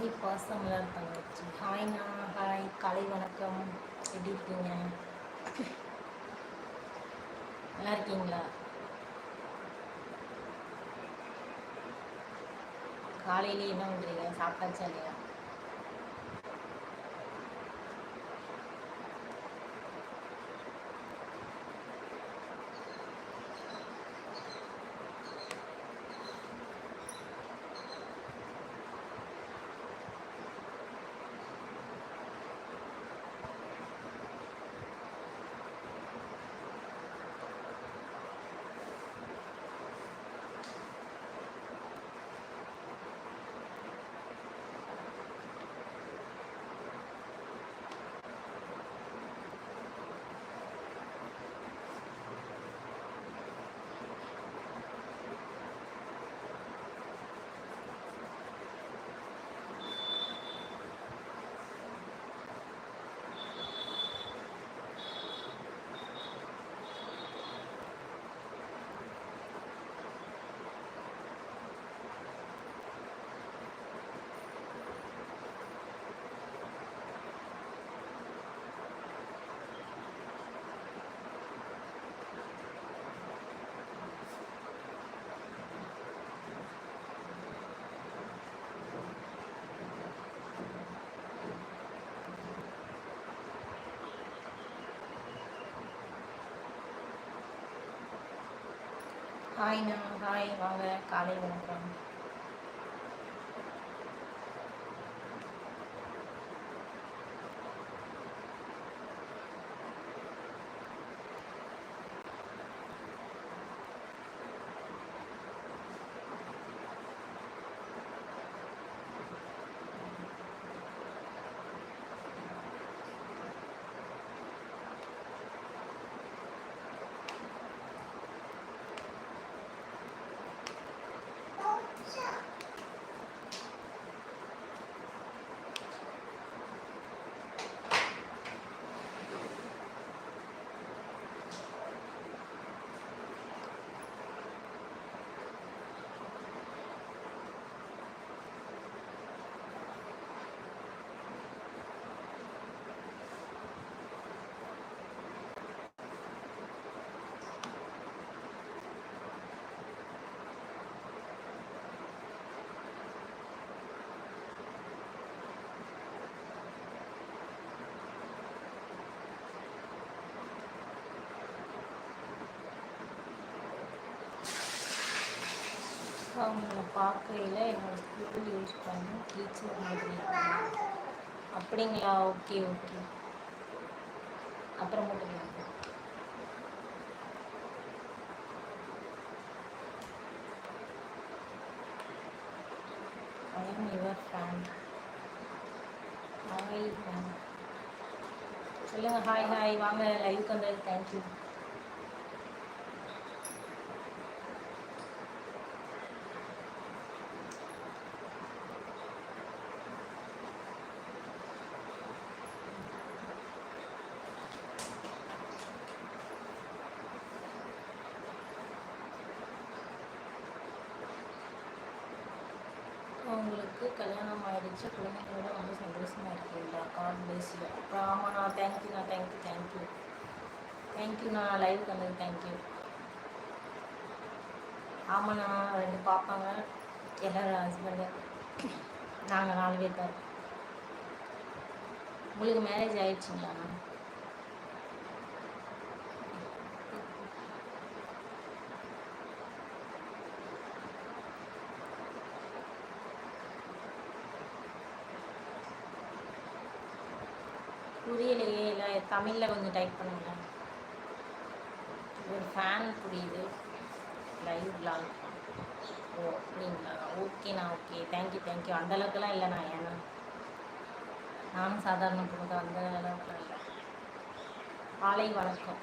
Hi Pasamalar தங்கச்சி ஹாய்ண்ணா hi காலை வணக்கம். எப்படி இருக்கீங்க? நல்லா இருக்கீங்களா? காலையிலே என்ன பண்ணுறீங்க சாப்பிட்டாச்சா இல்லையா? ஹாய்ண்ணா ஹாய் வாங்க காலை வணக்கம். அவங்கள பார்க்கையில் என்னோட ஸ்கூல் யூஸ் பண்ணி டீச்சர் மாதிரி அப்படிங்களா? ஓகே ஓகே அப்புறம் மட்டும் I am your fan hi ma'am சொல்லுங்கள் ஹாய் ஹாய் வாங்க லைவுக்கு வந்தது தேங்க்யூ உங்களுக்கு கல்யாணம் ஆயிடுச்சு குழந்தைங்களோட ரொம்ப சந்தோஷமாக இருக்கீங்களா காட் பிளேஸ் யூ அப்புறம் ஆமாண்ணா தேங்க்யூண்ணா தேங்க்யூ தேங்க்யூ தேங்க்யூண்ணா லைவ் வந்தது தேங்க்யூ ஆமாண்ணா ரெண்டு பார்ப்பாங்க எல்லாரும் ஹஸ்பண்டு நாங்கள் நாலு பேர் தான் உங்களுக்கு மேரேஜ் ஆயிடுச்சுங்களாண்ணா? புரியலையே இல்லை தமிழில் கொஞ்சம் டைப் பண்ணுங்க. ஒரு ஃபேன் புரியுது. லைவ் லால் ஓ அப்படிங்களா? ஓகேண்ணா ஓகே தேங்க்யூ தேங்க்யூ அந்த அளவுக்குலாம் இல்லைண்ணா ஏன்னா. நானும் சாதாரண பொண்ணு அந்த அளவுக்குலாம் இல்லை. காலை வணக்கம்.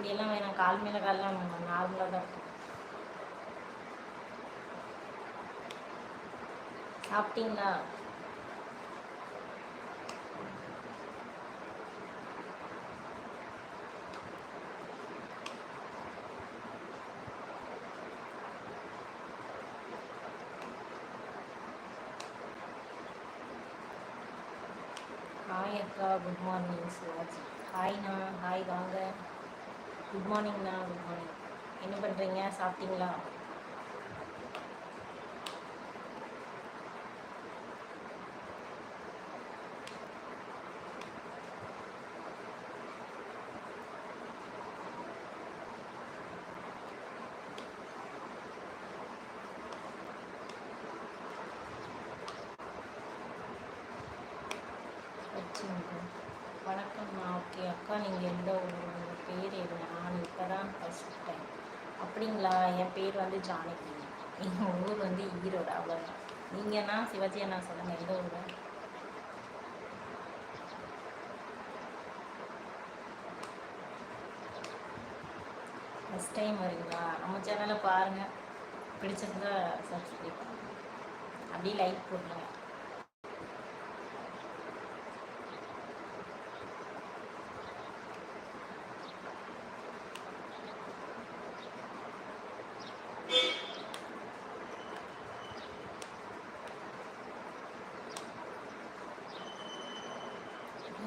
அப்படியெல்லாம் வேணாம். கால் மேலே கால்லாம் வேணாம். நார்மலாக தான் இருக்கும். சாப்பிட்டீங்களா? ஹாய் அக்கா குட் மார்னிங் சிவாஜி. ஹாய்ண்ணா ஹாய் வாங்க. குட் மார்னிங்ண்ணா குட் மார்னிங் என்ன பண்ணுறீங்க சாப்பிட்டீங்களா வச்சுங்க வணக்கம்மா ஓகே அக்கா நீங்கள் எந்த ஊர் உங்கள் பேர் என்ன நான் இப்போ தான் ஃபஸ்ட் டைம் வணக்கங்களா என் பேர் வந்து ஜானகி. எங்கள் ஊர் வந்து ஈரோடு. அவ்வளோதான் நீங்கள்னா சிவாஜி அண்ணா சொல்லுங்கள் எந்த ஊர் ஃபஸ்ட் டைம் வருங்களா? நம்ம சேனலை பாருங்கள் பிடிச்சிருந்தா சப்ஸ்கிரைப் பண்ணுங்கள் அப்படியே லைக் போட்டுருங்க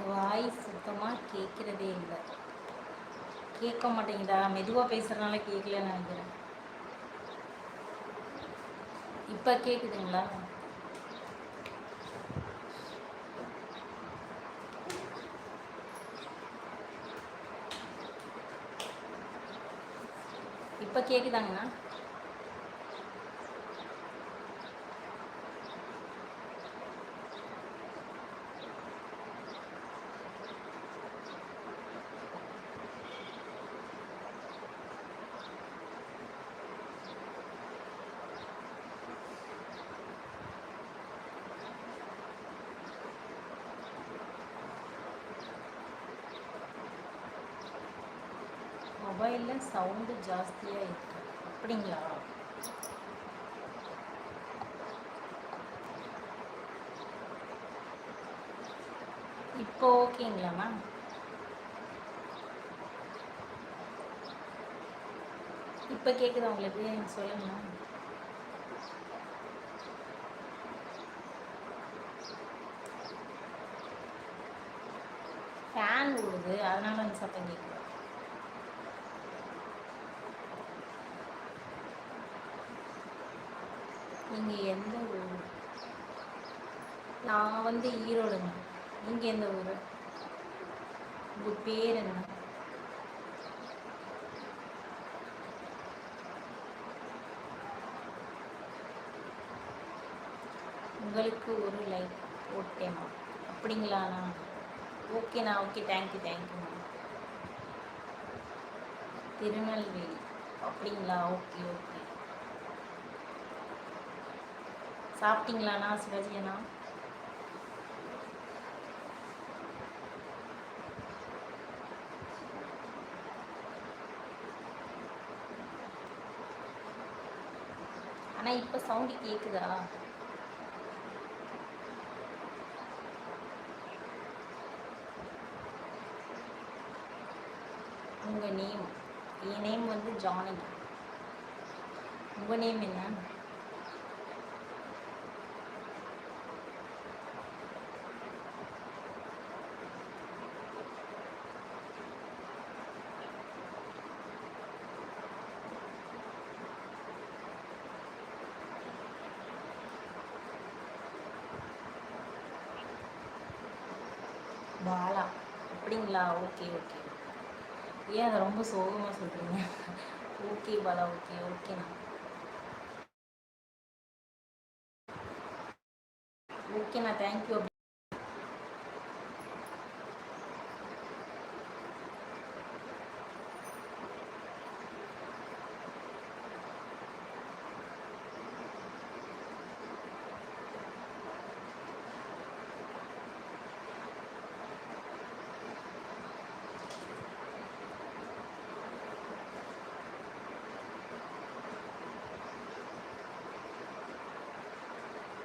வாய் சுத்தமாக கேட்குறதே இல்லை கேட்க மாட்டேங்குதா? மெதுவாக பேசுகிறனால கேட்கலன்னு நினைக்கிறேன். இப்போ கேட்குதுங்களா இப்போ கேட்குதாங்கண்ணா மொபைலில் சவுண்டு ஜாஸ்தியாக இருக்கு. அப்படிங்களா? இப்போ ஓகேங்களா மேம்? இப்போ கேட்குதா உங்களுக்கு? சொல்லுங்க மேம். ஃபேன் ஓடுது. அதனால அந்த சத்தம் கேட்குது நீங்கள் எந்த ஊர்? நான் வந்து ஈரோடுங்க. நீங்கள் எந்த ஊர்? உங்கள் பேர் என்ன? உங்களுக்கு ஒரு லைக் ஓகேம்மா அப்படிங்களாண்ணா ஓகேண்ணா ஓகே தேங்க்யூ தேங்க்யூம்மா திருநெல்வேலி. அப்படிங்களா? ஓகே ஓகே சாப்பிட்டீங்களாண்ணா சிவாஜி அண்ணா ஆனால் இப்போ சவுண்டு கேட்குதா உங்கள் நேம் என் நேம் வந்து ஜானகி. உங்கள் நேம் என்ன? பாலா அப்படிங்களா? Okay okay. ஏன் அதை ரொம்ப சோகமாக சொல்கிறீங்க ஓகே பாலா ஓகே ஓகேண்ணா ஓகேண்ணா தேங்க்யூ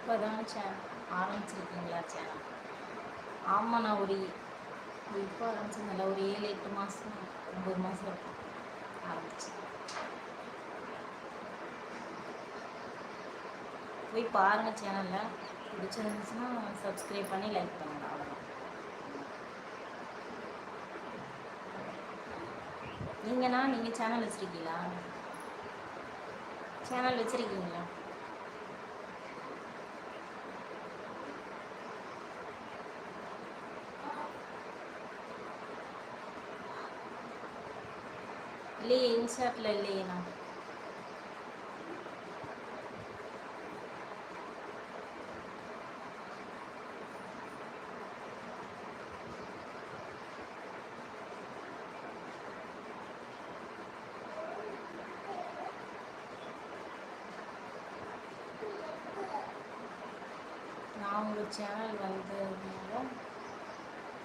இப்போ தான் சேனல் ஆரம்பிச்சிருக்கீங்களா சேனல் ஆமாம் நான் ஒரு இப்போ ஆரம்பிச்சதில்ல ஒரு ஏழு எட்டு மாதம் ஒம்பது மாதம் இருக்கும் ஆரம்பிச்சு. போய் பாருங்கள் சேனலில் பிடிச்சிருந்துச்சுன்னா சப்ஸ்கிரைப் பண்ணி லைக் பண்ணுங்க அவ்வளோதான் நீங்கள்ண்ணா நீங்கள் சேனல் வச்சுருக்கீங்களா? சேனல் வச்சுருக்கீங்களா? இல்லையே இன்ஷாட்டில் இல்லையேண்ணா நான் உங்கள் சேனல் வந்ததுனால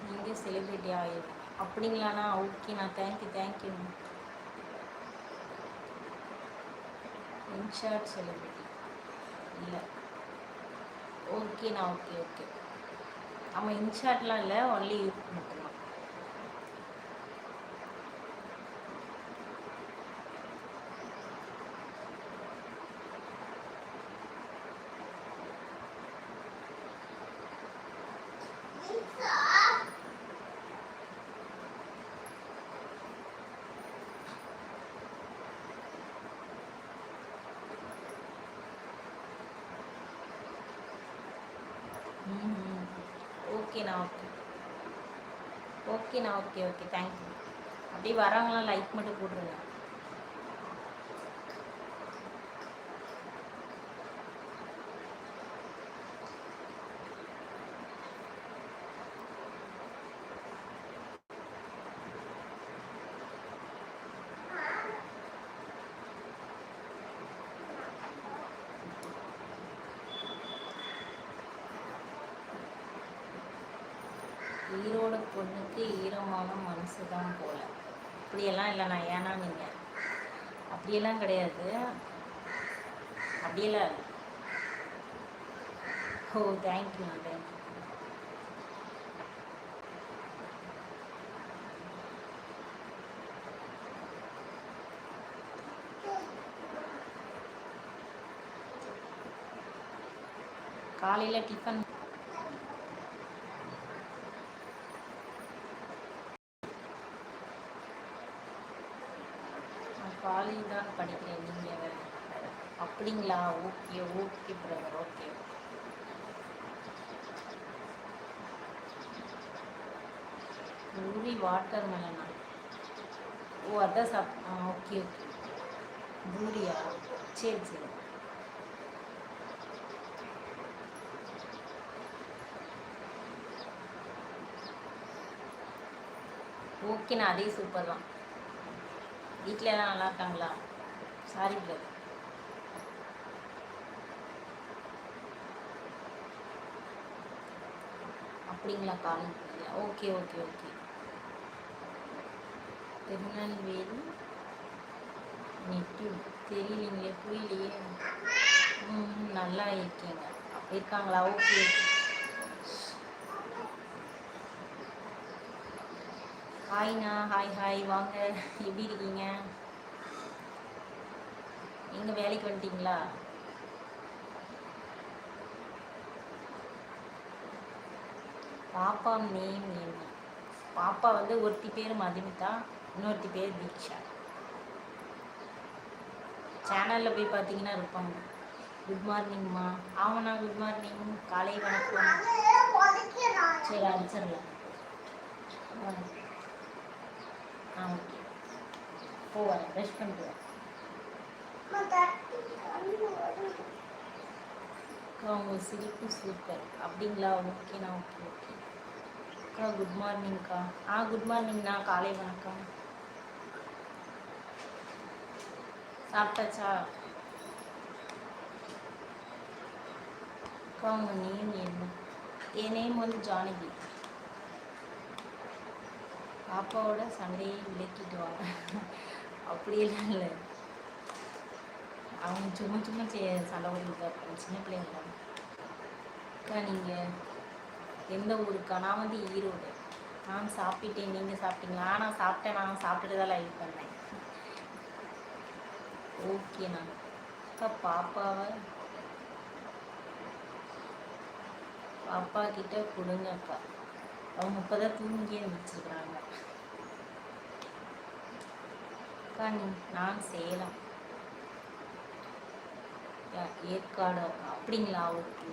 நீங்கள் செலிப்ரிட்டி ஆகிடும் அப்படிங்களாண்ணா ஓகேண்ணா தேங்க்யூ தேங்க்யூண்ணா இன்ஷார்ட் செலிபிரிட்டி. இல்லை. ஓகேண்ணா ஓகே ஓகே. ஆமாம் இன்ஷார்ட்லாம் இல்லை ஒன்லி யூத் மட்டும்தான் ம் ஓகேண்ணா ஓகே ஓகேண்ணா ஓகே ஓகே தேங்க்யூ அப்படியே வரவங்களாம் லைக் மட்டும் போட்டுருங்க. ஈரோடு பொண்ணுக்கு ஈரமான மனசு தான் போல. அப்படியெல்லாம் இல்லைண்ணா ஏன்னா நீங்கள் அப்படியெல்லாம் கிடையாது. அப்படியெல்லாம் இல்லை. ஓ தேங்க்யூண்ணா தேங்க்யூ காலையில் டிஃபன் நான் காலேஜ் தான் படிக்கிறேன் நீங்கள் வேறு அப்படிங்களா okay okay brother okay puri water மெலனா ஓ அதான் சாப் ஆ ஓகே ஓகே பூரியா? சரி சரி. ஓகேண்ணா அதே சூப்பர் தான். வீட்டில் எல்லாம் நல்லா இருக்காங்களா? சாரி பிரதர் அப்படிங்களா college okay okay okay. Tirunelveli net தெரியலீங்களே புரியலையே. ம் நல்லா இருக்கீங்க. இருக்காங்களா? ஓகே. ஹாய்ண்ணா ஹாய் ஹாய் வாங்க. எப்படி இருக்கீங்க? எங்கே வேலைக்கு வந்துட்டீங்களா? பாப்பா நேம் என்ன பாப்பா வந்து ஒருத்தி பேர் மதுமிதா இன்னொருத்தி பேர் தீக்ஷா. சேனலில் போய் பார்த்தீங்கன்னா இருப்பாங்க. குட் மார்னிங்மா ஆமாண்ணா குட் மார்னிங் காலை வணக்கம். சரி அடிச்சிடலாம் ஆ ஆ ஓகே போவேன் ரெஸ்ட் பண்ணிட்டு அவங்க உங்கள் சிரிப்பு சூப்பர் அப்படிங்களா? ஓகேண்ணா ஓகே ஓகே அக்கா குட் மார்னிங்க்கா ஆ குட் மார்னிங்ண்ணா காலை வணக்கம். சாப்பிட்டாச்சா? அக்கா உங்கள் நேம் என்ன? என் நேம் வந்து ஜானகி. பாப்பாவோட சண்டையை விளக்கிட்டு வாங்க. அப்படியெல்லாம் இல்லை. அவங்க சும்மா சும்மா செய்ய சண்டை ஓடிட்டு தான் இருப்பாங்க சின்ன பிள்ளைங்க தான். அக்கா நீங்கள் எந்த ஊருக்கா? நான் வந்து ஈரோடு. நான் சாப்பிட்டேன். நீங்கள் சாப்பிட்டீங்களா? நான் சாப்பிட்டேன். நான் சாப்பிட்டுட்டு தான் லைவ் பண்ணேன். ஓகேண்ணா அக்கா பாப்பாவை பாப்பா கிட்ட கொடுங்க அக்கா. அவங்க இப்போதான் தூங்கியே வச்சுருக்குறாங்க அக்கா நீ நான் சேலம் ஏற்காடு அப்படிங்களா? ஓகே.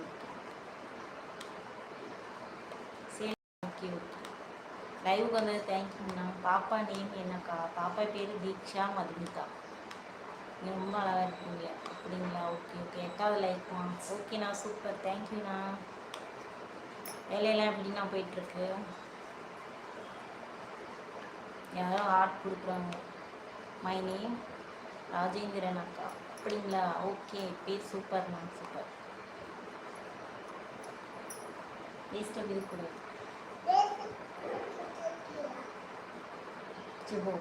ஓகே ஓகே லைவுக்கு வந்தது தேங்க்யூண்ணா பாப்பா நேம் என்னக்கா? பாப்பா பேர் தீக்ஷா மதுமிதா. நீங்கள் ரொம்ப அழகாக இருக்கீங்க. அப்படிங்களா? ஓகே ஓகே எட்டாவது லைஃப்மா ஓகேண்ணா சூப்பர் தேங்க்யூண்ணா வேலையெல்லாம் எப்படிண்ணா போயிட்டுருக்கு? யாரோ ஹார்ட் கொடுக்குறாங்க. மை நேம் ராஜேந்திரன் அக்கா. அப்படிங்களா? ஓகே பேர் சூப்பர்ண்ணா சூப்பர் வேஸ்ட்டாக இருக்கக்கூடாது சிபோ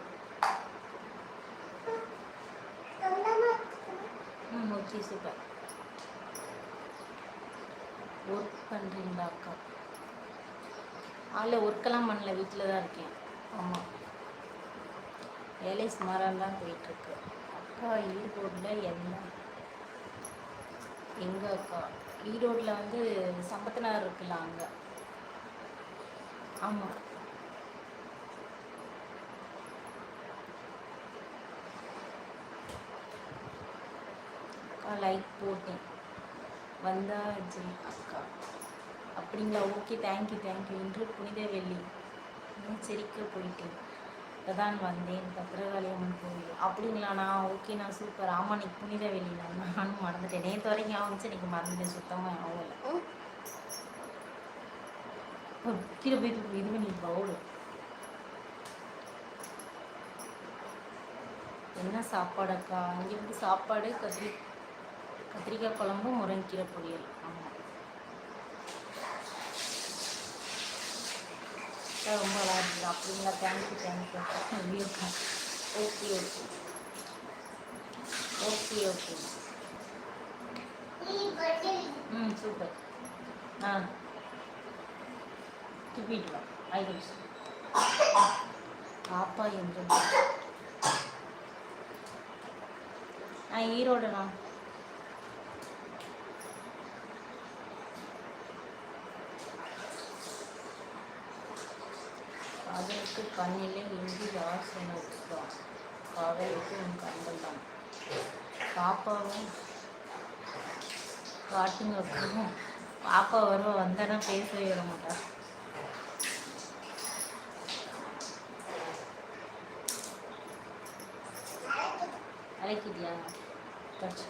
ம் ஓகே சூப்பர் ஒர்க் பண்ணுறீங்களா அக்கா? ஆள ஒர்க்கெல்லாம் பண்ணல வீட்டில் தான் இருக்கேன். ஆமாம் வேலை சுமாராக தான் போயிட்டுருக்கு. அக்கா ஈரோட்டில் என்ன? எங்கே அக்கா? ஈரோட்டில் வந்து சம்பத்து நகர் இருக்குல்ல அங்கே. ஆமாம் அக்கா லைக் போட்டேன். வந்தா ஜெய் அக்கா. அப்படிங்களா? ஓகே தேங்க்யூ தேங்க்யூ இன்று புனித வெள்ளி. செரிக்க போயிட்டேன். இப்பதான் வந்தேன். பத்திரகாளி அம்மன் கோவில். அப்படிங்களா? நான் ஓகே நான் சூப்பர் ஆமாம் இன்னைக்கு புனித வெள்ளி. நான் நானும் மறந்துட்டேன். நேற்று வரைக்கும் வந்துச்சு. இன்னைக்கு மறந்துட்டேன். சுத்தமாக ஓ, கீழே போயிட்டு இது பண்ணி பவுல். என்ன சாப்பாடு அக்கா? இங்கே வந்து சாப்பாடு கத்திரி. கத்திரிக்காய் குழம்பு முருங்கீரை பொரியல். ஆமாம் ரொம்ப நல்லா இருக்குது அப்படிங்களா? தேங்க்யூ தேங்க்யூ வீடியோக்கா ஓகே ஓகே ஓகே ஓகே ம் சூப்பர் ஆ. துப்பிட்டு வா. ஐடிஸ் பாப்பா என்று நான் ஈரோடுண்ணா. அதற்கு கண்ணிலே இந்தி ராசனுக்குதான் காவலுக்கு உன் கண்கள் தான். பாப்பாவும் காட்டுங்க அக்காவும் பாப்பா வருவா வந்தானா பேசவே வர மாட்டா. அழைக்கிட்டியா கட்சி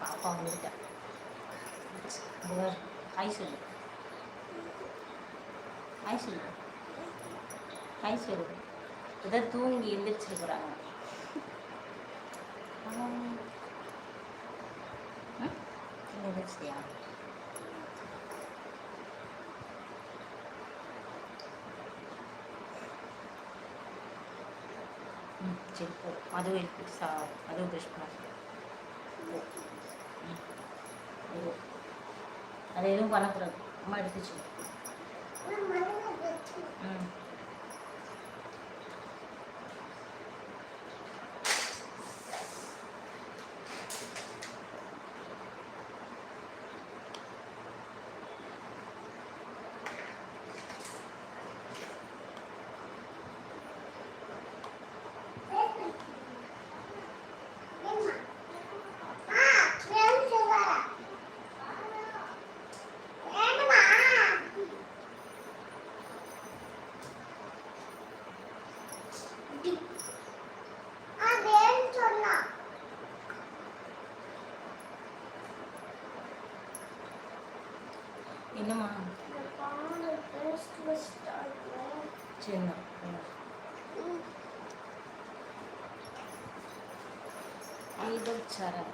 பாப்பா வந்துட்டா. ஹாய் சொல்லு ஹாய் சொல்லு ஹாய் சொல்லு இதை தூங்கி எந்திரிச்சிருக்கிறாங்க எந்திரிச்சியா சரி போ அதுவும் இருக்கு சா அதுவும் ப்ரெஷ் பண்ண அது எதுவும் பண்ணக்கூடாது. அம்மா எடுத்துச்சு ம். సరే